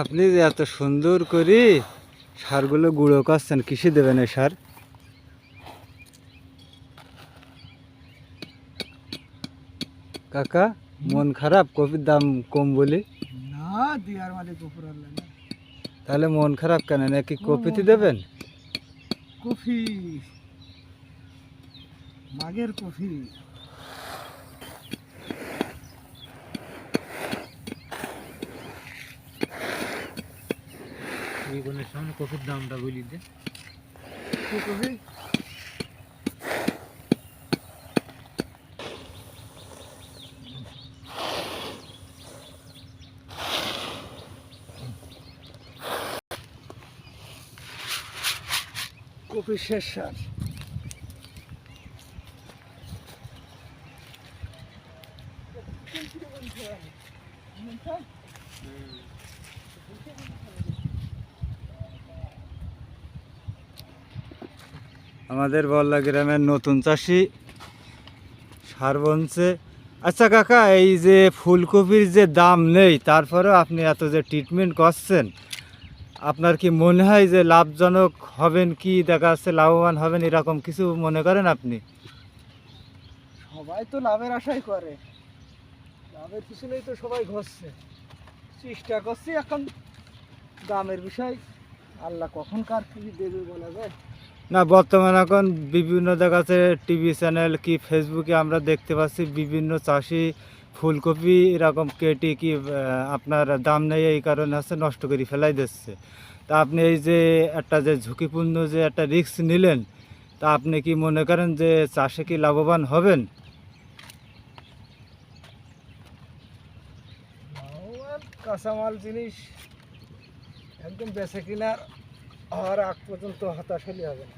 আপনি যে এত সুন্দর করে সারগুলো গুঁড়ো করছেন কিসে দেবেন এই সার? কাকা মন খারাপ? কপির দাম কম বলে। না দিয়ার মালিক উপর তাহলে মন খারাপ কেন? নাকি কপিতে দেবেন? কফি। মাগের কফি। এইগুলোর সামনে কফির দামটা বলি দে। কি কফি কফি শেষ সার আমাদের বল্লা গ্রামের নতুন চাষি সার বনছে আচ্ছা কাকা, এই যে ফুলকপির যে দাম নেই, তারপরেও আপনি এত যে ট্রিটমেন্ট করছেন, আপনার কি মনে হয় যে লাভজনক হবেন কি, দেখা যাচ্ছে লাভবান হবেন, এরকম কিছু মনে করেন আপনি? সবাই তো লাভের আশাই করে। লাভের পিছনেই তো সবাই ঘষছে। চেষ্টা করছি এখন। দামের বিষয় আল্লাহ কখন কার কি দেবে বলা যায়। না, বর্তমানে এখন বিভিন্ন জায়গাতে টিভি চ্যানেল কি ফেসবুকে আমরা দেখতে পাচ্ছি বিভিন্ন চাষি ফুলকপি, এরকম কেটে কি আপনার দাম নেই, এই কারণে হচ্ছে নষ্ট করে ফেলাই দিচ্ছে। তা আপনি এই যে একটা যে ঝুঁকিপূর্ণ যে একটা রিস্ক নিলেন, তা আপনি কি মনে করেন যে চাষে কি লাভবান হবেন? কাঁচামাল জিনিস একদম বেচে কিনার হওয়ার আগ পর্যন্ত হতাশ হলে হবে না।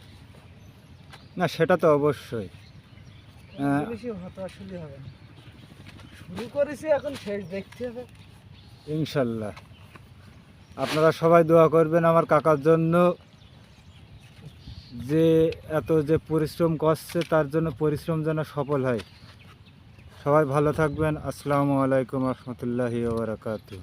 না সেটা তো অবশ্যই। জিনিসই হতাশ হলে হবে না। শুরু করেছি এখন শেষ দেখতে হবে। ইনশাল্লাহ। আপনারা সবাই দোয়া করবেন আমার কাকার জন্য যে এত যে পরিশ্রম করছে তার জন্য পরিশ্রম যেন সফল হয়। সবাই ভালো থাকবেন। আসসালামু আলাইকুম রহমতুল্লাহি ওবরাকাতু